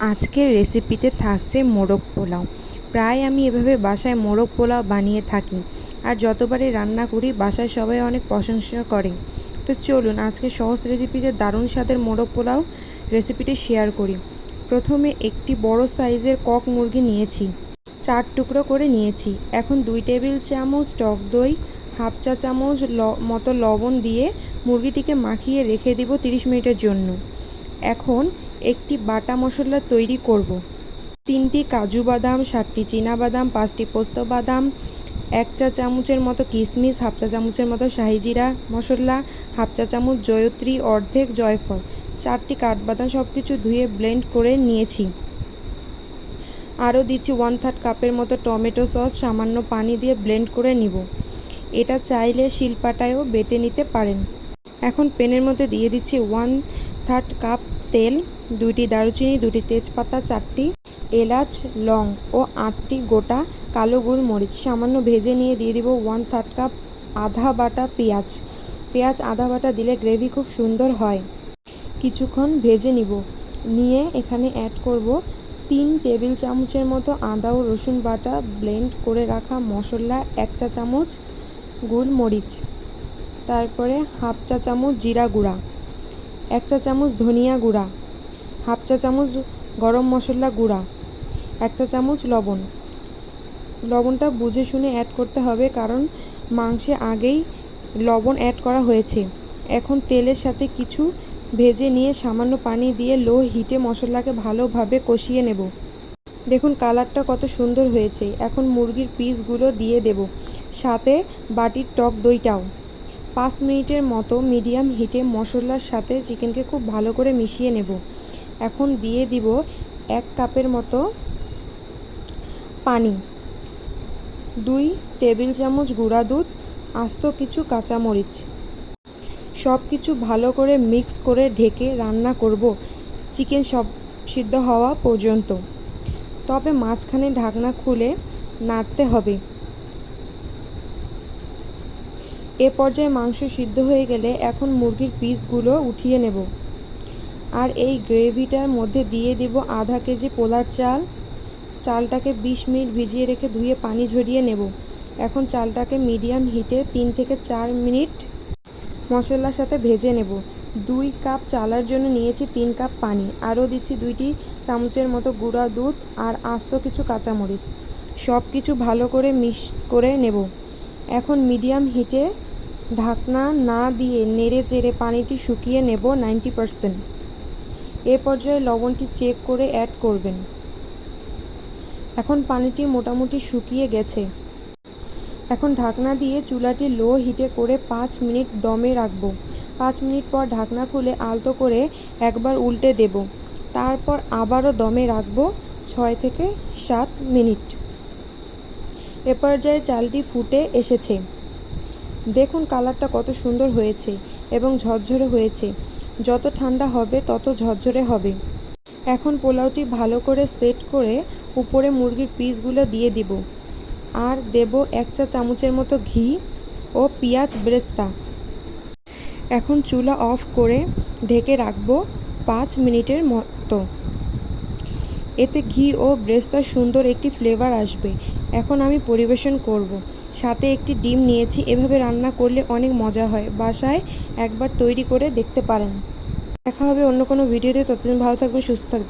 আজকের রেসিপিতে থাকছে মোরগ পোলাও। প্রায় আমি এভাবে বাসায় মোরগ পোলাও বানিয়ে থাকি। আর যতবারই রান্না করি, বাসায় সবাই অনেক প্রশংসা করে। তো চলুন, আজকে সহজ রেসিপিতে দারুণ স্বাদের মোরগ পোলাও রেসিপিটি শেয়ার করি। প্রথমে একটি বড় সাইজের কক মুরগি নিয়েছি। চার টুকরো করে নিয়েছি। এখন দুই টেবিল চামচ টক দই, হাফ চা চামচ মতো লবণ দিয়ে মুরগিটিকে মাখিয়ে রেখে দিব তিরিশ মিনিটের জন্য। এখন একটি বাটা মশলা তৈরি করব। তিনটি কাজু বাদাম, সাতটি বাদাম, পাঁচটি পোস্ত বাদাম, এক চা চামচের মতো কিশমিশ হাফ চা চামচের মতো শাহিজিরা মশলা, হাফ চা চামচ জয়ত্রী অর্ধেক জয়ফল। চারটি কাঠবাদাম সব কিছু ধুয়ে ব্লেন্ড করে নিয়েছি। আরও দিচ্ছি ওয়ান থার্ড কাপের মতো টমেটো সস, সামান্য পানি দিয়ে ব্লেন্ড করে নিব। এটা চাইলে শিলপাটায়ও বেটে নিতে পারেন। এখন পেনের মধ্যে দিয়ে দিচ্ছি ওয়ান থার্ড কাপ তেল। দুইটি দারুচিনি দুটি তেজপাতা, চারটি এলাচ, লং ও আটটি গোটা কালো গুল মরিচ সামান্য ভেজে নিয়ে দিয়ে দিব ওয়ান থার্ড কাপ আধা বাটা পেঁয়াজ। পেঁয়াজ আধা বাটা দিলে গ্রেভি খুব সুন্দর হয়। কিছুক্ষণ ভেজে নিব। নিয়ে এখানে অ্যাড করব তিন টেবিল চামচের মতো আদা ও রসুন বাটা। ব্লেন্ড করে রাখা মশলা এক চা চামচ গোলমরিচ। তারপরে হাফ চা চামচ জিরা গুঁড়া। এক চা চামচ ধনিয়া গুঁড়া। হাফ চা চামচ গরম মশলা গুঁড়া, এক চা চামচ লবণ। লবণটা বুঝে শুনে অ্যাড করতে হবে কারণ মাংসে আগেই লবণ অ্যাড করা হয়েছে। এখন তেলের সাথে কিছু ভেজে নিয়ে সামান্য পানি দিয়ে লো হিটে মশলাকে ভালোভাবে কষিয়ে নেব। দেখুন কালারটা কত সুন্দর হয়েছে। এখন মুরগির পিসগুলো দিয়ে দেব। সাথে বাটির টক দইটাও। পাঁচ মিনিটের মতো মিডিয়াম হিটে মশলার সাথে চিকেনকে খুব ভালো করে মিশিয়ে নেব। এখন দিয়ে দিব এক কাপের মতো পানি, দুই টেবিল চামচ গুঁড়া দুধ, আস্ত কিছু কাঁচামরিচ। সব কিছু ভালো করে মিক্স করে ঢেকে রান্না করব চিকেন সব সিদ্ধ হওয়া পর্যন্ত। তবে মাঝখানে ঢাকনা খুলে নাড়তে হবে। এ পর্যায়ে মাংস সিদ্ধ হয়ে গেলে এখন মুরগির পিসগুলো উঠিয়ে নেব। আর এই গ্রেভিটার মধ্যে দিয়ে দেব আধা কেজি পোলার চাল। চালটাকে বিশ মিনিট ভিজিয়ে রেখে ধুয়ে পানি ঝরিয়ে নেব। এখন চালটাকে মিডিয়াম হিটে তিন থেকে চার মিনিট মশলার সাথে ভেজে নেব। দুই কাপ চালার জন্য নিয়েছি তিন কাপ পানি। আরও দিচ্ছি দুইটি চামচের মতো গুঁড়া দুধ আর আস্ত কিছু কাঁচামরিচ। সব কিছু ভালো করে মিক্স করে নেব। এখন মিডিয়াম হিটে ঢাকনা না দিয়ে নেড়ে চেড়ে পানিটি শুকিয়ে নেব নাইনটি পারসেন্ট। এ পর্যায়ে লবণটি চেক করে অ্যাড করবেন। এখন পানিটি মোটামুটি শুকিয়ে গেছে। এখন ঢাকনা দিয়ে চুলাটি লো হিটে করে পাঁচ মিনিট দমে রাখব। পাঁচ মিনিট পর ঢাকনা খুলে আলতো করে একবার উল্টে দেব। তারপর আবারও দমে রাখব ছয় থেকে সাত মিনিট। এ পর্যায়ে চালটি ফুটে এসেছে। দেখুন কালারটা কত সুন্দর হয়েছে এবং ঝরঝরে হয়েছে। যত ঠান্ডা হবে, তত ঝরঝরে হবে। এখন পোলাওটি ভালো করে সেট করে উপরে মুরগির পিসগুলো দিয়ে দিব। আর দেব এক চা চামচের মতো ঘি ও পেঁয়াজ ব্রেস্তা। এখন চুলা অফ করে ঢেকে রাখব পাঁচ মিনিটের মতো। এতে ঘি ও ব্রেস্তার সুন্দর একটি ফ্লেভার আসবে। এখন আমি পরিবেশন করব। সাথে একটি ডিম নিয়েছি। এভাবে রান্না করলে অনেক মজা হয়। বাসায় একবার তৈরি করে দেখতে পারেন। দেখা হবে অন্য কোনো ভিডিওতে। ততদিন ভালো থাকবেন, সুস্থ থাকবেন।